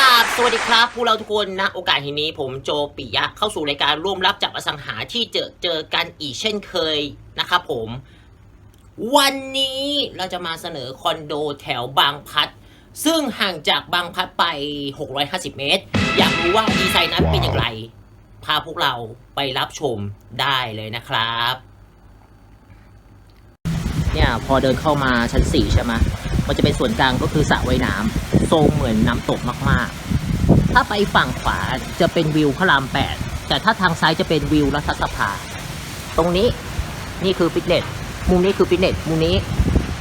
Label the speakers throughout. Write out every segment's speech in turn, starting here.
Speaker 1: ราบสวัสดีครับพวกเราทุกคนนะ โอกาสทีนี้ผมโจปิยะเข้าสู่รายการร่วมรับจับอสังหาที่เจอเจอกันอีกเช่นเคยนะครับผม วันนี้เราจะมาเสนอคอนโดแถวบางพัด ซึ่งห่างจากบางพัดไป 650 เมตร อยากรู้ว่าดีไซน์นั้นเป็นอย่างไร พาพวกเราไปรับชมได้เลยนะครับ เนี่ยพอเดินเข้ามาชั้นสี่ใช่ไหม มันจะเป็นส่วนกลางก็คือสระว่ายน้ำทรงเหมือนน้ำตกมากๆ ถ้าไปฝั่งขวาจะเป็นวิวพระรามแปดแต่ถ้าทางซ้ายจะเป็นวิวรัฐสภา ตรงนี้นี่คือฟิตเนสมุมนี้คือฟิตเนสมุมนี้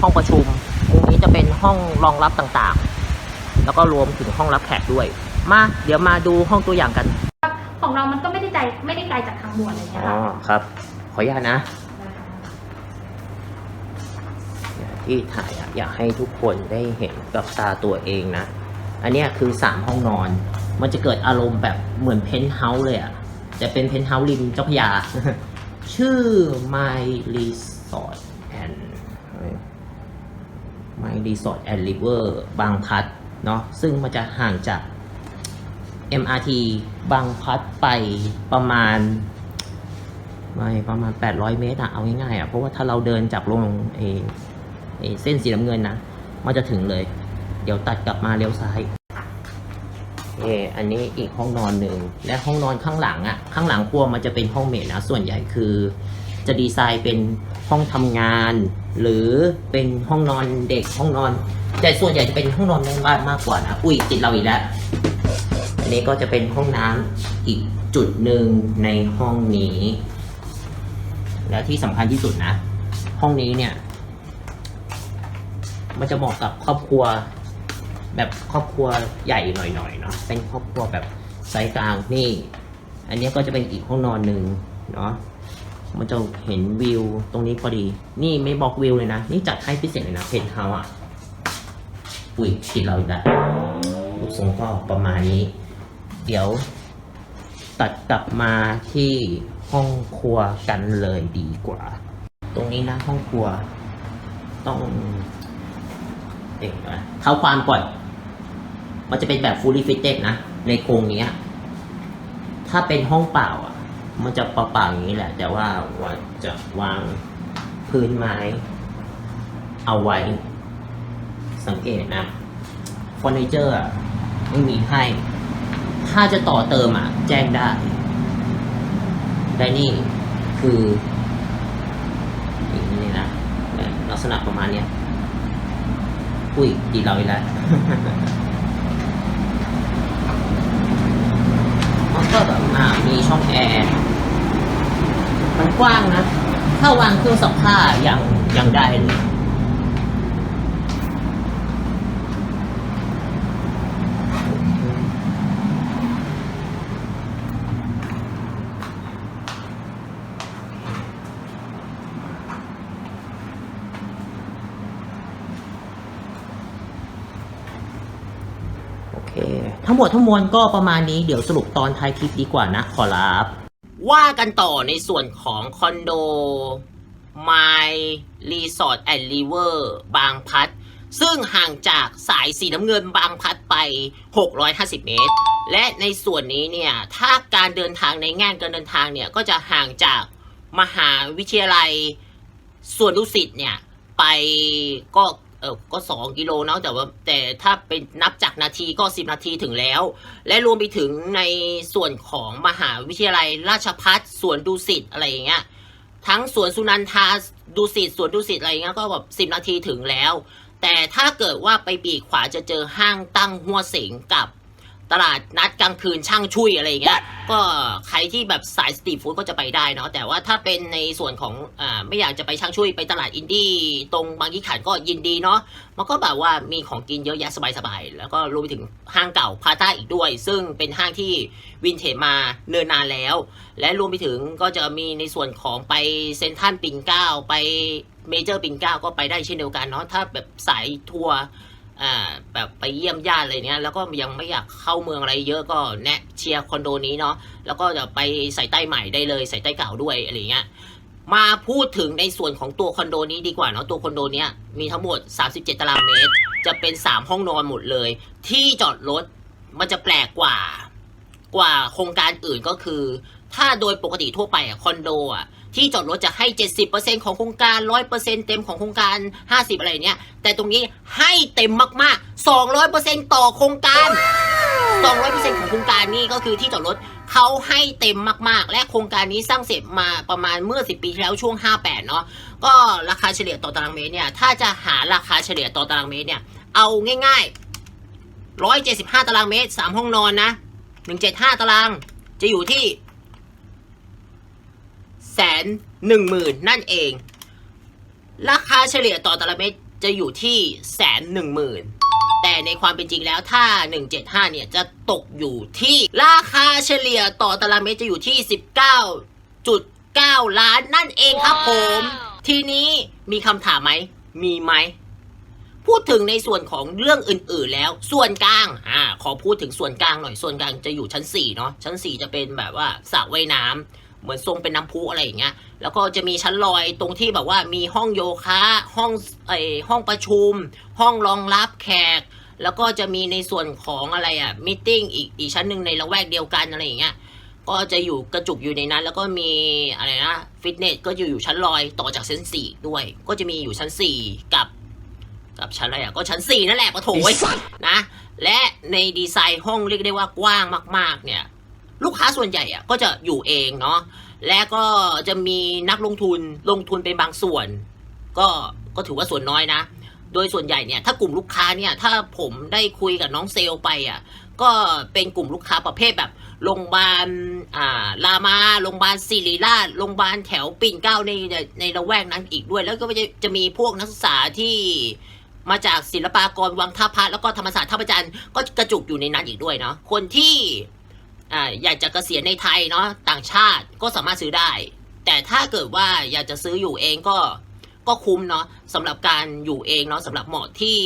Speaker 1: ห้องประชุมมุมนี้จะเป็นห้องรองรับต่างๆ แล้วก็รวมถึงห้องรับแขกด้วย มาเดี๋ยวมาดูห้องตัวอย่างกัน
Speaker 2: ของเรามันก็ไม่ได้ไกลไม่ได้ไกลจากทางด่วนอะไรอย่างเงี้ย
Speaker 1: อ๋อ
Speaker 2: ค่ะ
Speaker 1: ครับ ขออนุญาตนะ ที่ถ่ายอะอยากให้ทุกคนได้เห็นกับตาตัวเองนะ อันนี้คือสามห้องนอน มันจะเกิดอารมณ์แบบเหมือนเพนท์เฮาส์เลยอะจะเป็นเพนท์เฮาส์ริมเจ้าพยา ชื่อ My Resort and My Resort and River บางพัดเนาะซึ่งมันจะห่างจาก MRT บางพัดไปประมาณไม่ประมาณ 800 เมตรอะเอาง่ายๆอะเพราะว่าถ้าเราเดินจากลงเอ เส้นสีน้ำเงินนะมันจะถึงเลย เดี๋ยวตัดกลับมาเลี้ยวซ้ายเอออันนี้อีกห้องนอนหนึ่งและห้องนอนข้างหลังอะข้างหลังครัวมันจะเป็นห้องเมดนะส่วนใหญ่คือ จะดีไซน์เป็นห้องทำงาน หรือเป็นห้องนอนเด็กห้องนอน แต่ส่วนใหญ่จะเป็นห้องนอนแม่บ้านมากกว่านะอุ้ยติดเราอีกแล้วอันนี้ก็จะเป็นห้องน้ำอีกจุดหนึ่งในห้องนี้ และที่สำคัญที่สุดนะ ห้องนี้เนี่ย มันจะเหมาะกับครอบครัว แบบครอบครัวใหญ่หน่อยๆเนาะเป็นครอบครัวแบบไซส์กลางนี่ อันนี้ก็จะเป็นอีกห้องนอนหนึ่งเนาะมันจะเห็นวิวตรงนี้พอดี นี่ไม่บอกวิวเลยนะ นี่จัดให้พิเศษเลยนะเพนท์เฮาส์อะอุ้ยคิดเราอีกแล้วรูปทรงก็ประมาณนี้ เดี๋ยวตัดกลับมาที่ห้องครัวกันเลยดีกว่า ตรงนี้นะห้องครัว ต้อง เด็กนะเท้าความก่อน มันจะเป็นแบบ fully fitted นะ ในโครงนี้ ถ้าเป็นห้องเปล่าอะ มันจะเปล่าๆอย่างนี้แหละ แต่ว่าว่าจะวางพื้นไม้ เอาไว้ สังเกตนะเฟอร์นิเจอร์ไม่มีให้ ถ้าจะต่อเติมอะ แจ้งได้ได้นี่คืออย่างนี้นะลักษณะประมาณเนี้ย อุ้ยดีเราอีกแล้วมันก็แบบอ่ามีช่องแอร์มันกว้างนะ ถ้าวางเครื่องซักผ้ายังยังได้เลย หมดทั้งมวลก็ประมาณนี้เดี๋ยวสรุปตอนท้ายคลิปดีกว่านะขอรับว่ากันต่อในส่วนของคอนโด My Resort and River บางพัด ซึ่งห่างจากสายสีน้ำเงินบางพัดไป 650 เมตร และในส่วนนี้เนี่ย ถ้าการเดินทางในแง่การเดินทางเนี่ย ก็จะห่างจากมหาวิทยาลัยสวนดุสิตเนี่ย ไปก็ เออก็สองกิโลเนาะแต่ว่าแต่ถ้าเป็นนับจากนาทีก็สิบนาทีถึงแล้ว และรวมไปถึงในส่วนของมหาวิทยาลัยราชพัฒสวนดุสิตอะไรอย่างเงี้ยทั้งสวนสุนันทาดุสิตสวนดุสิตอะไรเงี้ยก็แบบสิบนาทีถึงแล้ว แต่ถ้าเกิดว่าไปปีกขวาจะเจอห้างตั้งหัวเสงกับ ตลาดนัดกลางคืนช่างชุยอะไรอย่างเงี้ย ก็ใครที่แบบสายสตรีทฟู้ดก็จะไปได้เนาะ แต่ว่าถ้าเป็นในส่วนของอ่าไม่อยากจะไปช่างชุยไปตลาดอินดี้ตรงบางยี่ขันก็ยินดีเนาะ มันก็แบบว่ามีของกินเยอะแยะสบายๆ แล้วก็รวมไปถึงห้างเก่าพาต้าอีกด้วย ซึ่งเป็นห้างที่วินเทจมาเนินนานแล้ว และรวมไปถึงก็จะมีในส่วนของไปเซนทรัลปิ่นเกล้าไปเมเจอร์ปิ่นเกล้าก็ไปได้เช่นเดียวกันเนาะ ถ้าแบบสายทัวร์ อ่าแบบไปเยี่ยมญาติอะไรเนี้ยแล้วก็ยังไม่อยากเข้าเมืองอะไรเยอะก็แนะเชียร์คอนโดนี้เนาะแล้วก็จะไปใส่ใต้ใหม่ได้เลยใส่ใต้เก่าด้วยอะไรเงี้ยมาพูดถึงในส่วนของตัวคอนโดนี้ดีกว่าเนาะตัวคอนโดเนี้ยมีทั้งหมด 37 ตารางเมตร จะเป็น 3 ห้องนอนหมดเลย ที่จอดรถมันจะแปลกกว่ากว่าโครงการอื่นก็คือ ถ้าโดยปกติทั่วไปอะคอนโดอะ ที่จอดรถจะให้ 70%ของโครงการ 100%เต็มของโครงการ 50 อะไรเนี้ย แต่ตรงนี้ให้เต็มมากๆ 200%ต่อโครงการ 200%ของโครงการนี่ก็คือที่จอดรถเขาให้เต็มมากๆ และโครงการนี้สร้างเสร็จมาประมาณเมื่อ 10 ปีที่แล้วช่วง 58 เนาะ ก็ราคาเฉลี่ยต่อตารางเมตรเนี่ย ถ้าจะหาราคาเฉลี่ยต่อตารางเมตรเนี่ย เอาง่ายๆ 175 ตารางเมตร 3 ห้องนอนนะ 175 ตาราง จะอยู่ที่ แสนหนึ่งหมื่นนั่นเอง ราคาเฉลี่ยต่อตารางเมตรจะอยู่ที่แสนหนึ่งหมื่นแต่ในความเป็นจริงแล้วถ้า 175 เนี่ยจะตกอยู่ที่ราคาเฉลี่ยต่อตารางเมตรจะอยู่ที่ 19.9 ล้านนั่นเองครับผม ทีนี้มีคำถามไหม มีไหม พูดถึงในส่วนของเรื่องอื่นๆแล้ว ส่วนกลาง อ่า ขอพูดถึงส่วนกลางหน่อย ส่วนกลางจะอยู่ชั้น 4 เนาะ ชั้น 4 จะเป็นแบบว่าสระว่ายน้ำ เหมือนทรงเป็นน้ำพุอะไรอย่างเงี้ยแล้วก็จะมีชั้นลอยตรงที่แบบว่ามีห้องโยคะห้องไอห้องประชุม ห้องรองรับแขก แล้วก็จะมีในส่วนของอะไรอะมิ팅อีกอีกชั้นหนึ่งในละแวกเดียวกันอะไรอย่างเงี้ยก็จะอยู่กระจุกอยู่ในนั้น แล้วก็มีอะไรนะฟิตเนสก็จะอยู่ชั้นลอยต่อจากชั้นสี่ด้วย ก็จะมีอยู่ชั้นสี่กับ กับชั้นอะไรอะก็ชั้นสี่นั่นแหละปะโถยนะ และในดีไซน์ห้องเรียกได้ว่ากว้างมาก ๆ เนี่ย ลูกค้าส่วนใหญ่อะก็จะอยู่เองเนาะและก็จะมีนักลงทุนลงทุนเป็นบางส่วน ก็ก็ถือว่าส่วนน้อยนะ โดยส่วนใหญ่เนี่ยถ้ากลุ่มลูกค้าเนี่ยถ้าผมได้คุยกับน้องเซลล์ไปอะก็เป็นกลุ่มลูกค้าประเภทแบบโรงพยาบาลอ่ารามาโรงพยาบาลศิริราชโรงพยาบาลแถวปิ่นเกล้าในในละแวกนั้นอีกด้วย แล้วก็จะจะมีพวกนักศึกษาที่มาจากศิลปากรวังท่าพระแล้วก็ธรรมศาสตร์ท่าประจันทร์ก็กระจุกอยู่ในนั้นอีกด้วยเนาะคนที่ อยากจะเกษียณในไทยเนาะต่างชาติก็สามารถซื้อได้ แต่ถ้าเกิดว่าอยากจะซื้ออยู่เองก็ก็คุ้มเนาะสำหรับการอยู่เองเนาะสำหรับเหมาะที่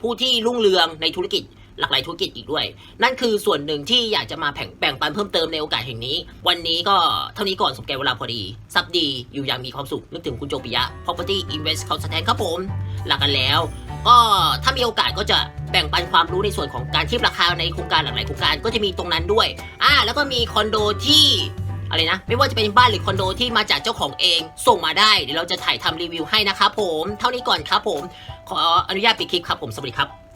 Speaker 1: ผู้ที่รุ่งเรืองในธุรกิจหลากหลายธุรกิจอีกด้วย นั่นคือส่วนหนึ่งที่อยากจะมาแบ่งแบ่งปันเพิ่มเติมในโอกาสแห่งนี้ วันนี้ก็เท่านี้ก่อนสมแก่เวลาพอดีซับดีอยู่อย่างมีความสุข นึกถึงคุณโจปิยะ Property Invest Consultant ครับผมลากันแล้ว ก็ถ้ามีโอกาสก็จะ แบ่งปันความรู้ในส่วนของการเทียบราคาในโครงการหลากหลายโครงการก็จะมีตรงนั้นด้วยอ่าแล้วก็มีคอนโดที่อะไรนะไม่ว่าจะเป็นบ้านหรือคอนโดที่มาจากเจ้าของเอง ส่งมาได้เดี๋ยวเราจะถ่ายทำรีวิวให้นะครับผม เท่านี้ก่อนครับผม ขออนุญาตปิดคลิปครับผมสวัสดีครับ